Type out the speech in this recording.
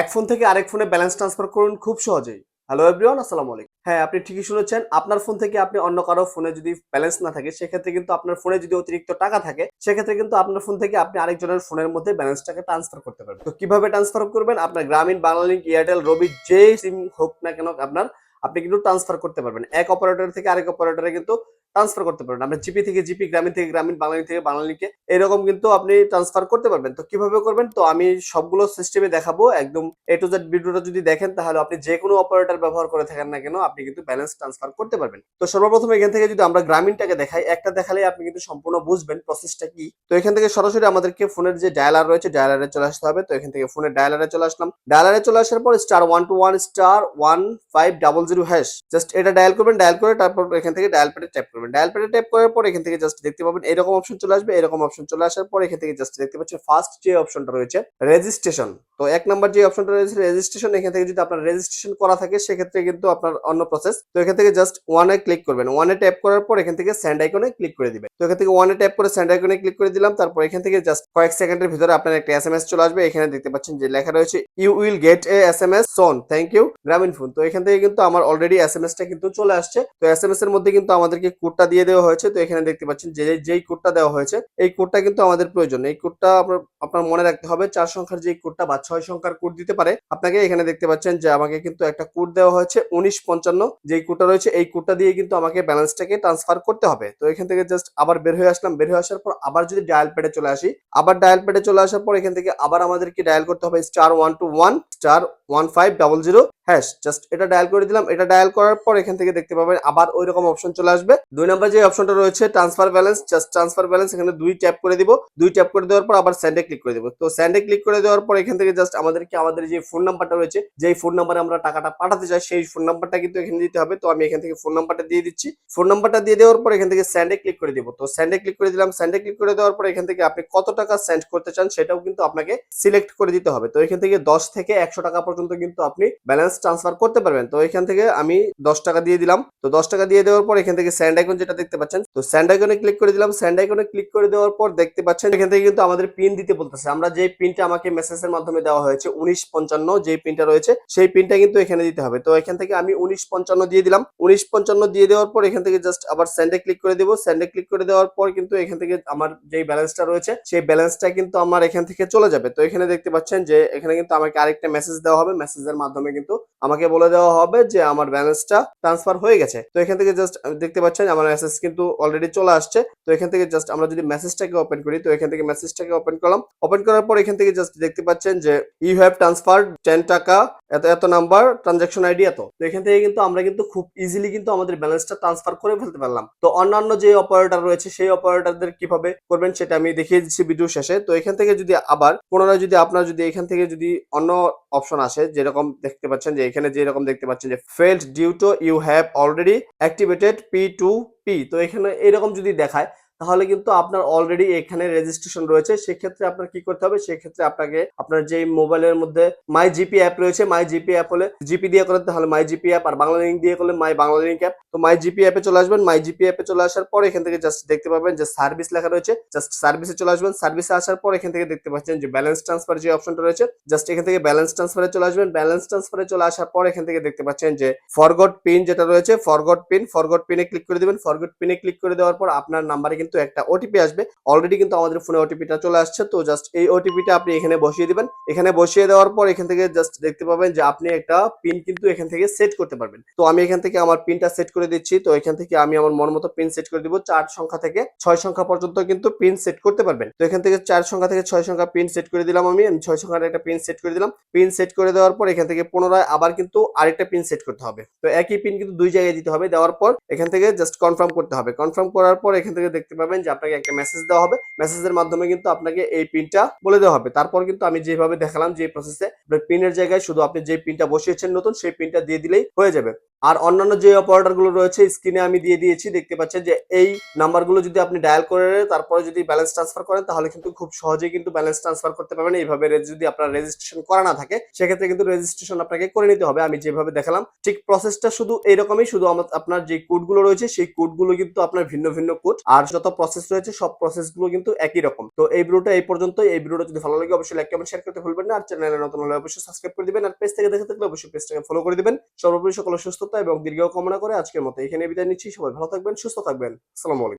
এক ফোন থেকে আরেক ফোনে ব্যালেন্স ট্রান্সফার করুন খুব সহজেই। হ্যালো এভরিওয়ান আসসালামু আলাইকুম। হ্যাঁ আপনি ঠিকই শুনেছেন, আপনার ফোন থেকে আপনি অন্য কারও ফোনে যদি ব্যালেন্স না থাকে, সেক্ষেত্রে কিন্তু আপনার ফোনে যদি অতিরিক্ত টাকা থাকে, সেক্ষেত্রে কিন্তু আপনার ফোন থেকে আপনি আরেকজনের ফোনের মধ্যে ব্যালেন্সটাকে ট্রান্সফার করতে পারবেন। তো কীভাবে ট্রান্সফার করবেন? আপনার গ্রামীণ, বাংলালিংক এয়ারটেল রবি যে সিম হোক না কেন আপনার আপনি কিন্তু ট্রান্সফার করতে পারবেন। এক অপারেটর থেকে আরেক অপারেটরে কিন্তু ট্রান্সফার করতে পারবেন। আপনি জিপি থেকে জিপি, গ্রামীণ থেকে গ্রামীণ, বাঙালি থেকে বাঙালিকে এরকম কিন্তু আপনি ট্রান্সফার করতে পারবেন। তো কীভাবে করবেন? তো আমি সবগুলো সিস্টেমে দেখাবো। একদম এ টু জেড ভিডিওটা যদি দেখেন, তাহলে আপনি যে কোনো অপারেটর ব্যবহার করে থাকেন না কেন, আপনি কিন্তু ব্যালেন্স ট্রান্সফার করতে পারবেন। তো সর্বপ্রথম এখান থেকে যদি আমরা গ্রামীণটাকে দেখাই, একটা দেখালে আপনি কিন্তু সম্পূর্ণ বুঝবেন প্রসেসটা কি। তো এখান থেকে সরাসরি আমাদেরকে ফোনের যে ডায়ালার রয়েছে ডায়ালারে চলে আসতে হবে। তো এখান থেকে ফোনের ডায়ালারে চলে আসলাম। ডায়ালারে চলে আসার পর star one two one star one five double zero just এটা ডায়াল করবেন ডায়াল করে তারপর এখান থেকে ডায়াল প্যাডে ট্যাপ করবেন। ডায়াল প্যাডে ট্যাপ করার পর এখান থেকে জাস্ট দেখতে পাবেন এরকম অপশন চলে আসবে, এরকম অপশন চলে আসার পর এখান থেকে জাস্ট দেখতে পাচ্ছেন ফার্স্ট যে অপশনটা রয়েছে রেজিস্ট্রেশন তো এক নাম্বার যে অপশনটা রয়েছে রেজিস্ট্রেশন এখান থেকে যদি আপনার রেজিস্ট্রেশন করা থাকে, সেক্ষেত্রে কিন্তু আপনার অন্য প্রসেস তো এখান থেকে জাস্ট ওয়ানে ক্লিক করবেন। ওয়ানে ট্যাপ করার পর এখান থেকে স্যান্ড আইকনে ক্লিক করে দিবেন। তো এখান থেকে ওয়ানে ট্যাপ করে স্যান্ড আইকনে ক্লিক করে দিলাম। তারপর এখান থেকে জাস্ট কয়েক সেকেন্ডের ভিতরে আপনার একটা এস এম এস চলে আসবে। এখানে দেখতে পাচ্ছেন যে লেখা রয়েছে you will get a S M S soon thank you Grameenphone তো এখান থেকে কিন্তু আমার অলরেডি এস এম এস টা কিন্তু চলে আসছে। তো এস এম এস এর মধ্যে কিন্তু আমাদেরকে কোডটা দিয়ে দেওয়া হয়েছে। তো এখানে দেখতে পাচ্ছেন যে, যেই কোডটা দেওয়া হয়েছে, এই কোডটা কিন্তু আমাদের প্রয়োজন। এই কোডটা আপনার আপনার মনে রাখতে হবে, চার সংখ্যার যে কোডটা বা ছয় সংখ্যার কোড দিতে পারে। আপনাকে এখানে দেখতে পাচ্ছেন যে আমাকে কিন্তু একটা কোড দেওয়া হয়েছে, উনিশ পঞ্চান্ন। যেই কোডটা রয়েছে, এই কোডটা দিয়ে কিন্তু আমাকে ব্যালেন্সটাকে ট্রান্সফার করতে হবে। তো এখান থেকে জাস্ট আবার বের হয়ে আসলাম। বের হয়ে আসার পর আবার যদি ডায়াল প্যাডে চলে আসি, আবার ডায়াল প্যাডে চলে আসার পর এখান থেকে আবার আমাদেরকে ডায়াল করতে হবে star one two one, star one five double zero. Hash just এটা ডায়াল করে দিলাম। এটা ডায়াল করার পর এখান থেকে দেখতে পাবেন আবার ওই রকম অপশন চলে আসবে। দুই নাম্বার যে অপশনটা রয়েছে transfer balance just transfer balance এখানে দুই ট্যাপ করে দিব। দুই ট্যাপ করে দেওয়ার পর আবার স্যান্ডে ক্লিক করে দিব। তো স্যান্ডে ক্লিক করে দেওয়ার পর এখান থেকে জাস্ট আমাদেরকে আমাদের যে ফোন নাম্বারটা রয়েছে, যেই ফোন নাম্বারে আমরা টাকাটা পাঠাতে চাই, সেই ফোন নাম্বারটা কিন্তু এখানে দিতে হবে। তো আমি এখান থেকে ফোন নাম্বারটা দিয়ে দিচ্ছি। ফোন নাম্বারটা দিয়ে দেওয়ার পর এখান থেকে স্যান্ডে ক্লিক করে দিব। তো স্যান্ডে ক্লিক করে দিলাম। স্যান্ডে ক্লিক করে দেওয়ার পর এখান থেকে আপনি কত টাকা সেন্ড করতে চান, সেটাও কিন্তু আপনাকে সিলেক্ট করে দিতে হবে। তো এখান থেকে দশ থেকে একশো টাকা পর্যন্ত কিন্তু আপনি ব্যালেন্স ট্রান্সফার করতে পারবেন। তো এখান থেকে আমি দশ টাকা দিয়ে দিলাম। তো দশ টাকা দিয়ে দেওয়ার পর এখান থেকে স্যান্ড আইকন যেটা দেখতে পাচ্ছেন, তো স্যান্ড আইকনে ক্লিক করে দিলাম। স্যান্ড আইকনে ক্লিক করে দেওয়ার পর দেখতে পাচ্ছেন, এখান থেকে কিন্তু আমাদের পিন দিতে বলতেছে। আমরা যে পিনটা আমাকে মেসেজের মাধ্যমে দেওয়া হয়েছে, উনিশ পঞ্চান্ন যে পিনটা রয়েছে, সেই পিনটা কিন্তু এখানে দিতে হবে। তো এখান থেকে আমি উনিশ পঞ্চান্ন দিয়ে দিলাম। উনিশ পঞ্চান্ন দিয়ে দেওয়ার পর এখান থেকে জাস্ট আবার স্যান্ডে ক্লিক করে দেবো। স্যান্ডে ক্লিক করে দেওয়ার পর কিন্তু এখান থেকে আমার যে ব্যালেন্সটা রয়েছে, সেই ব্যালেন্সটা কিন্তু আমার এখান থেকে চলে যাবে। তো এখানে দেখতে পাচ্ছেন যে এখানে কিন্তু আমাকে আরেকটা মেসেজ দেওয়া হবে। মেসেজের মাধ্যমে কিন্তু আমাকে বলে দেওয়া হবে যে আমার ব্যালেন্সটা ট্রান্সফার হয়ে গেছে। তো এখান থেকে জাস্ট দেখতে পাচ্ছেন, আমার মেসেজ কিন্তু অলরেডি চলে আসছে। তো এখান থেকে জাস্ট আমরা যদি মেসেজটাকে ওপেন করি, তো এখান থেকে মেসেজটাকে ওপেন করলাম। ওপেন করার পর এখান থেকে জাস্ট দেখতে পাচ্ছেন যে ইউ হ্যাভ ট্রান্সফার টেন টাকা, এত এত নাম্বার ট্রানজাকশন আইডি এত। তো এখান থেকে কিন্তু আমরা কিন্তু খুব ইজিলি কিন্তু আমাদের ব্যালেন্সটা ট্রান্সফার করে ফেলতে পারলাম। তো অন্যান্য যে অপারেটর রয়েছে, সেই অপারেটরদের কীভাবে করবেন সেটা আমি দেখিয়ে দিচ্ছি ভিডিও শেষে। তো এখান থেকে যদি আবার, পুনরায় যদি আপনার যদি, এখান থেকে যদি অন্য অপশন আসে, যেরকম দেখতে পাচ্ছেন যে এখানে যে যেরকম দেখতে পাচ্ছেন যে failed due to you have already activated P two P তো এখানে এরকম যদি দেখায় তাহলে কিন্তু আপনার অলরেডি এখানে রেজিস্ট্রেশন রয়েছে। সেক্ষেত্রে আপনার কি করতে হবে? সেক্ষেত্রে আপনাকে আপনার যে মোবাইলের মধ্যে মাই জিপি অ্যাপ রয়েছে মাই জিপি অ্যাপ হলে জিপি দিয়ে করলে তাহলে মাই জিপি অ্যাপ আর বাংলা লিঙ্ক দিয়ে করলে মাই বাংলা লিঙ্ক অ্যাপ তো মাই জিপি অ্যাপে চলে আসবেন। মাই জিপি অ্যাপে চলে আসার পর এখান থেকে জাস্ট দেখতে পাবেন যে সার্ভিস লেখা রয়েছে। জাস্ট সার্ভিসে চলে আসবেন। সার্ভিসে আসার পর এখান থেকে দেখতে পাচ্ছেন যে ব্যালেন্স ট্রান্সফার যে অপশনটা রয়েছে জাস্ট এখান থেকে ব্যালেন্স ট্রান্সফারে চলে আসবেন। ব্যালেন্স ট্রান্সফারে চলে আসার পর এখান থেকে দেখতে পাচ্ছেন যে ফরগট পিন যেটা রয়েছে ফরগট পিন ফরগট পিনে ক্লিক করে দিবেন। ফরগট পিনে ক্লিক করে দেওয়ার পর আপনার নাম্বারে কিন্তু একটা ওটিপি আসবে। অলরেডি কিন্তু আমাদের ফোনে ওটিপিটা চলে আসছে, তো জাস্ট এই ওটিপিটা আপনি এখানে বসিয়ে দিবেন। এখানে বসিয়ে দেওয়ার পর এখান থেকে জাস্ট দেখতে পাবেন যে আপনি একটা পিন কিন্তু এখান থেকে সেট করতে পারবেন। তো আমি এখান থেকে আমার পিনটা সেট করে দিচ্ছি, তো এখান থেকে আমি আমার মন মতো পিন সেট করে দিব। চার সংখ্যা থেকে ছয় সংখ্যা পর্যন্ত কিন্তু পিন সেট করতে পারবেন। তো এখান থেকে চার সংখ্যা থেকে ছয় সংখ্যা পিন সেট করে দিলাম আমি। আমি ছয় সংখ্যার একটা পিন সেট করে দিলাম। পিন সেট করে দেওয়ার পর এখান থেকে পুনরায় আবার কিন্তু আরেকটা পিন সেট করতে হবে। তো একই পিন কিন্তু দুই জায়গায় দিতে হবে। দেওয়ার পর এখান থেকে জাস্ট কনফার্ম করতে হবে। কনফার্ম করার পর এখান থেকে দেখতে পাবেন যে আপনাকে একটা মেসেজ দেওয়া হবে। মেসেজের মাধ্যমে কিন্তু আপনাকে এই পিনটা বলে দেওয়া হবে। তারপর কিন্তু আমি যেভাবে দেখালাম যে প্রসেসে পিনের জায়গায় শুধু আপনি যে পিনটা বসিয়েছেন নতুন, সেই পিনটা দিয়ে দিলেই হয়ে যাবে। আর অন্যান্য যে অপারেটরগুলো রয়েছে, স্ক্রিনে আমি দিয়ে দিয়েছি, দেখতে পাচ্ছেন যে এই নাম্বারগুলো যদি আপনি ডায়াল করে তারপরে যদি ব্যালেন্স ট্রান্সফার করেন, তাহলে কিন্তু খুব সহজেই কিন্তু ব্যালেন্স ট্রান্সফার করতে পারবেন। এইভাবে যদি আপনার রেজিস্ট্রেশন করা না থাকে, সেক্ষেত্রে কিন্তু রেজিস্ট্রেশন আপনাকে করে নিতে হবে। আমি যেভাবে দেখালাম, ঠিক প্রসেসটা শুধু এইরকমই শুধু আপনার যে কোডগুলো রয়েছে, সেই কোডগুলো কিন্তু আপনার ভিন্ন ভিন্ন কোড আর যত প্রসেস রয়েছে, সব প্রসেসগুলো কিন্তু একই রকম। তো এই ভিডিওটা এই পর্যন্ত এই ভিডিওটা যদি ভালো লাগে, অবশ্যই লাইক কমেন্ট শেয়ার করতে ভুলবেন না। আর চ্যানেলে নতুন হলে অবশ্যই সাবস্ক্রাইব করে দিবেন। আর পেজ থেকে দেখে থাকলে অবশ্যই পেজটাকে ফলো করে দিবেন। সর্বোপরি সকলের সুস্থতা এবং দীর্ঘ কামনা করে আজকের মতো এখানে বিদায় নিচ্ছি। সবাই ভালো থাকবেন, সুস্থ থাকবেন। আলাইকুম।